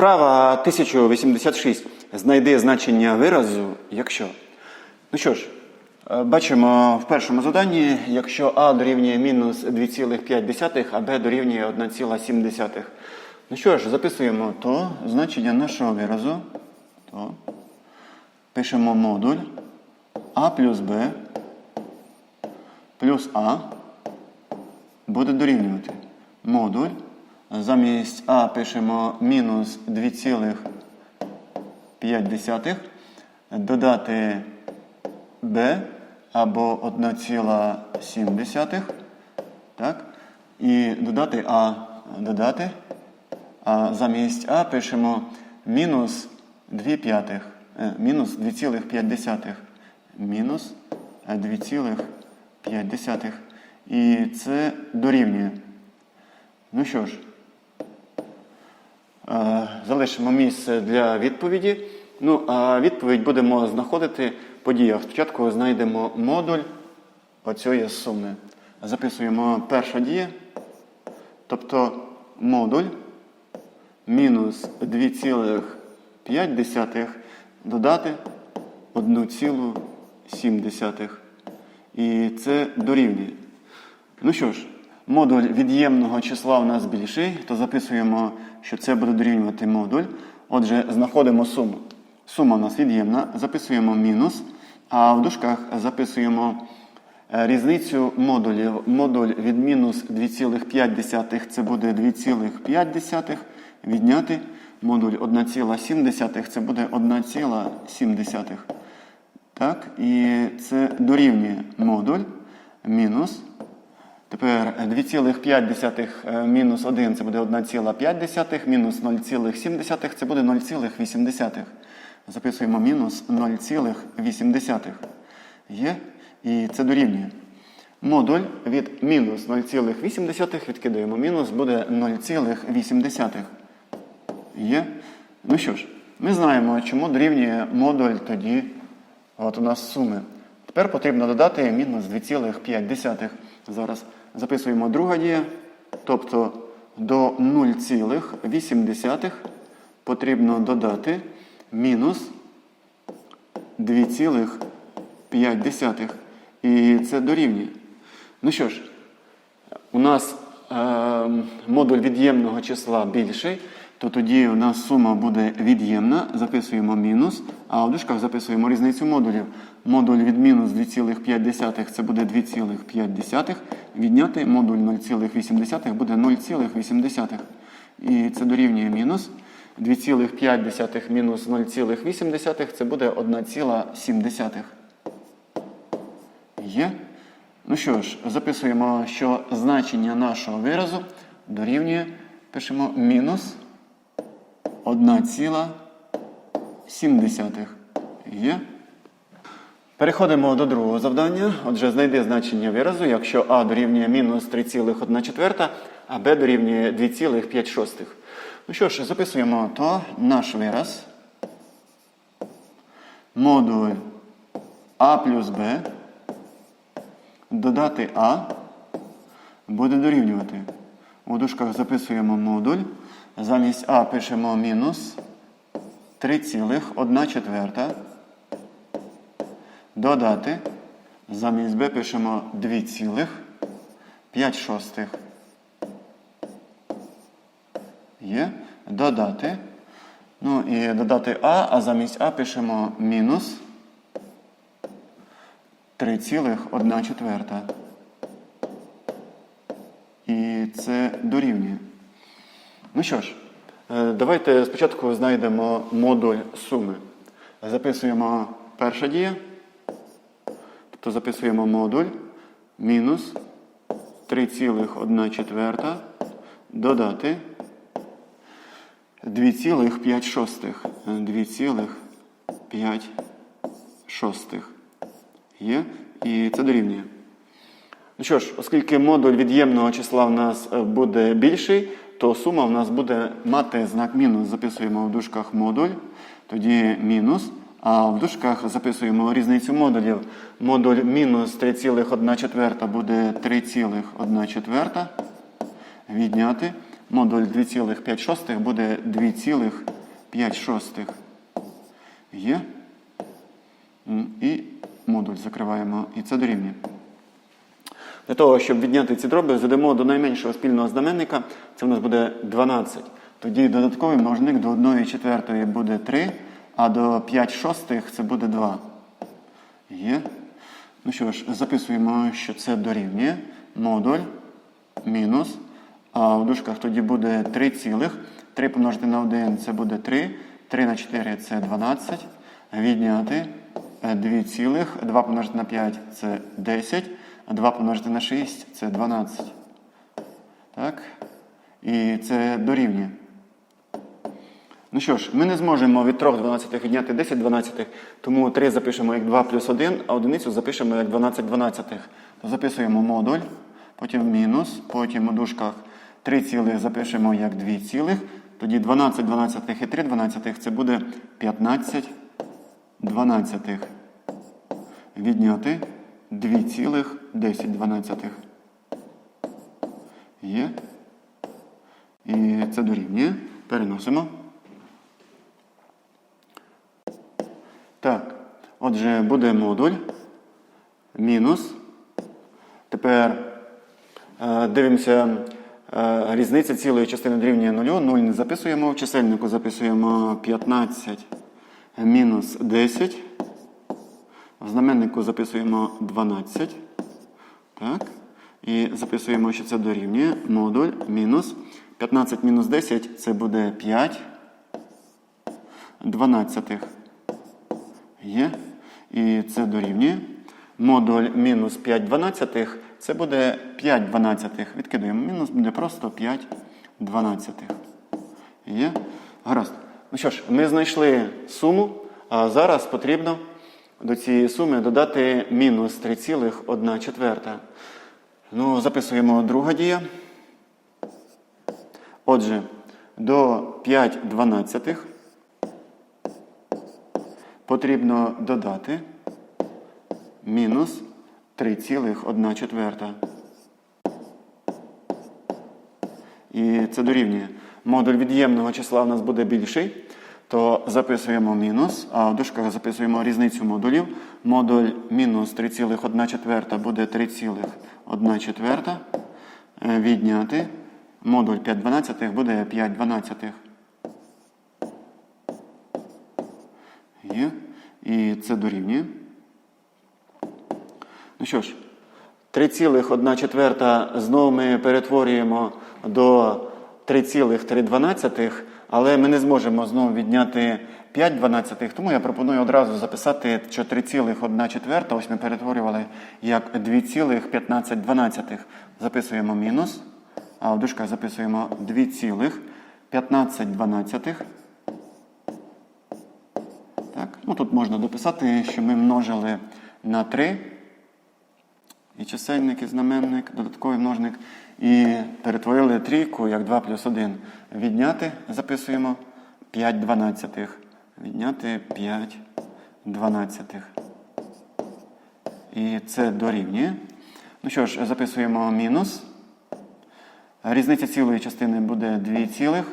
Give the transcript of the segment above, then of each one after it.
Вправа 1086. Знайди значення виразу, якщо. Ну що ж, е, бачимо в першому заданні, якщо А дорівнює мінус 2,5, а Б дорівнює 1,7. Ну що ж, записуємо то значення нашого виразу. То. Пишемо модуль А плюс Б плюс А буде дорівнювати модуль. Замість А пишемо мінус 2,5. Додати Б або 1,7. Так? І додати А. Додати. А замість А пишемо мінус 2 п'ятих. Е, Мінус 2,5. Мінус 2,5. І це дорівнює. Ну що ж, залишимо місце для відповіді. Ну, а відповідь будемо знаходити по діях. Спочатку знайдемо модуль оцієї суми. Записуємо перша дія, тобто модуль мінус 2,5 додати 1,7. І це дорівнює. Ну що ж, модуль від'ємного числа у нас більший, то записуємо, що це буде дорівнювати модуль. Отже, знаходимо суму. Сума у нас від'ємна, записуємо мінус, а в дужках записуємо е, різницю модулів. Модуль від мінус 2,5 це буде 2,5 відняти. Модуль 1,7 це буде 1,7. Так, і це дорівнює модуль мінус. Тепер 2,5 е, мінус 1 це буде 1,5, мінус 0,7 це буде 0,8. Записуємо мінус 0,8. Є. І це дорівнює. Модуль від мінус 0,8 відкидаємо мінус, буде 0,8. Є. Ну що ж, ми знаємо, чому дорівнює модуль тоді. От у нас суми. Тепер потрібно додати мінус 2,5. Зараз записуємо друга дія. Тобто до 0,8 потрібно додати мінус 2,5. І це дорівнює. Ну що ж, у нас е, модуль від'ємного числа більший, то тоді у нас сума буде від'ємна, записуємо мінус, а в дужках записуємо різницю модулів. Модуль від мінус 2,5 це буде 2,5. Відняти модуль 0,8 буде 0,8. І це дорівнює мінус. 2,5 мінус 0,8 це буде 1,7. Є. Ну що ж, записуємо, що значення нашого виразу дорівнює, пишемо мінус 1,7. Є. Переходимо до другого завдання. Отже, знайди значення виразу, якщо А дорівнює мінус 3,1 а Б дорівнює 2,5. Ну що ж, записуємо то наш вираз. Модуль А плюс Б додати А буде дорівнювати. У дужках записуємо модуль. Замість А пишемо мінус 3,1 четверта. Додати. Замість Б пишемо 2,5 шостих. Є. Додати. Ну і додати А, а замість А пишемо мінус 3,1 четверта. І це дорівнює. Ну що ж, е, давайте спочатку знайдемо модуль суми. Записуємо перша дія. Тобто записуємо модуль мінус 3,1 четверта додати 2,5 шостих. 2,5 шостих. Є. І це дорівнює. Ну що ж, оскільки модуль від'ємного числа в нас е, буде більший, то сума в нас буде мати знак мінус. Записуємо в дужках модуль, тоді мінус. А в дужках записуємо різницю модулів. Модуль мінус 3,1 четверта буде 3,1 четверта. Відняти. Модуль 2,5 буде 2,5. Є. І модуль закриваємо. І це дорівнює. Для того, щоб відняти ці дроби, задамо до найменшого спільного знаменника. Це в нас буде 12. Тоді додатковий множник до 1 четвертої буде 3, а до 5 шостих це буде 2. Є. Ну що ж, записуємо, що це дорівнює модуль мінус. А в дужках тоді буде 3 цілих. 3 помножити на 1 це буде 3. 3 на 4 це 12. Відняти 2 цілих. 2 помножити на 5 це 10. 2 помножити на 6 це 12. Так? І це дорівнює. Ну що ж, ми не зможемо від 3 12 відняти 10 12, тому 3 запишемо як 2 плюс 1, а одиницю запишемо як 12 12. То записуємо модуль, потім мінус, потім у дужках 3 цілих запишемо як 2 цілих. Тоді 12 12 і 3 12 це буде 15 12. Відняти 2 цілих 10 12. Є. І це дорівнює. Переносимо. Так, отже, буде модуль мінус. Тепер е, дивимося е, різниця цілої частини дорівнює нулю. 0 не записуємо. В чисельнику записуємо 15 мінус 10. В знаменнику записуємо 12. Так. І записуємо, що це дорівнює модуль мінус 15 мінус 10 це буде 5 дванадцятих. Є. І це дорівнює. Модуль мінус 5 дванадцятих це буде 5 дванадцятих. Відкидаємо. Мінус буде просто 5 дванадцятих. Є. Гаразд. Ну що ж, ми знайшли суму, а зараз потрібно до цієї суми додати мінус 3,1 четверта. Ну, записуємо друга дія. Отже, до 5 дванадцятих потрібно додати мінус 3,1 четверта. І це дорівнює. Модуль від'ємного числа в нас буде більший, то записуємо мінус, а в дужках записуємо різницю модулів. Модуль мінус 3,1 четверта буде 3,1 четверта. Е, Відняти. Модуль 5 дванадцятих буде 5 дванадцятих. Є. І це дорівнює. Ну що ж, 3,1 четверта знову ми перетворюємо до 3,3, але ми не зможемо знову відняти 5 дванадцятих, тому я пропоную одразу записати, що 3,1 четверта, ось ми перетворювали як 2,15 дванадцятих. Записуємо мінус, а в дужках записуємо 2,15 дванадцятих. Так, ну тут можна дописати, що ми множили на 3. І чисельник, і знаменник, додатковий множник. І перетворили трійку як 2 плюс 1. Відняти записуємо 5 дванадцятих. Відняти 5 дванадцятих. І це дорівнює. Ну що ж, записуємо мінус. Різниця цілої частини буде 2 цілих.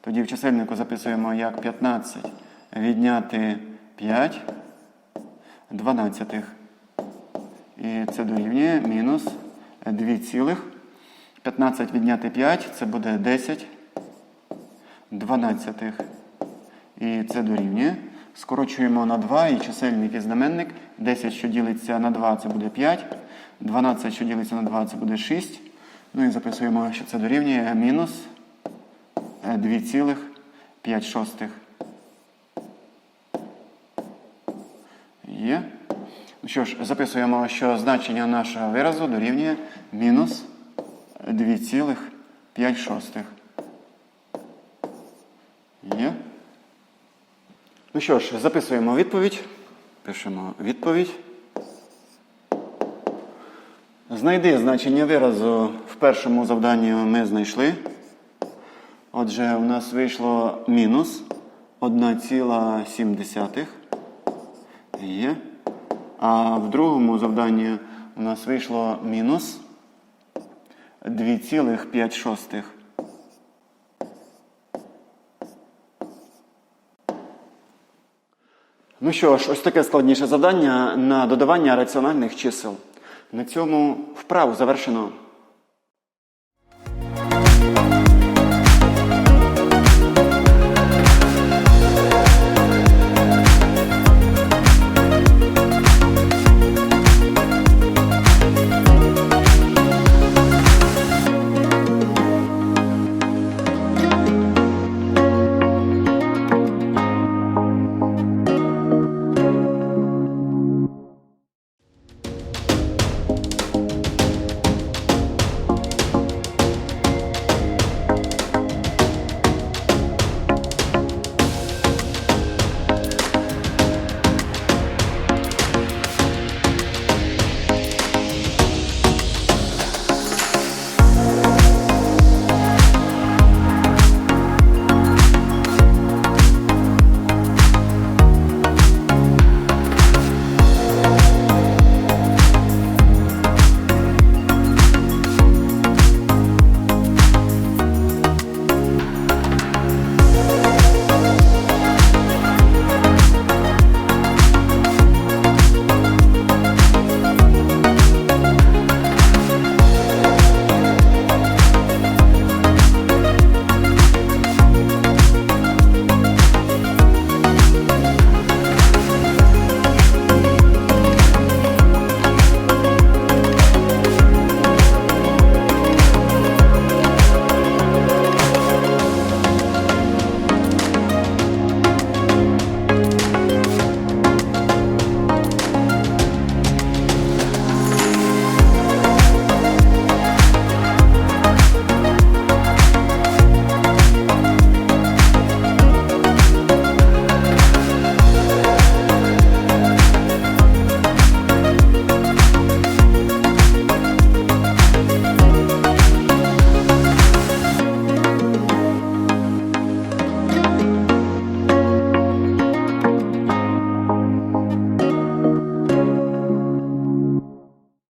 Тоді в чисельнику записуємо як 15 відняти 5 дванадцятих. І це дорівнює мінус 2 цілих. 15 відняти 5 це буде 10 дванадцятих. І це дорівнює. Скорочуємо на 2 і чисельник і знаменник. 10, що ділиться на 2, це буде 5. 12, що ділиться на 2, це буде 6. Ну і записуємо, що це дорівнює мінус 2,5 шостих. Є. Ну що ж, записуємо, що значення нашого виразу дорівнює мінус 2,5 шостих. Є. Ну що ж, записуємо відповідь. Пишемо відповідь. Знайди значення виразу в першому завданні ми знайшли. Отже, у нас вийшло мінус 1,7. Є. А в другому завданні у нас вийшло мінус 2,5. Ну що ж, ось таке складніше завдання на додавання раціональних чисел. На цьому вправу завершено.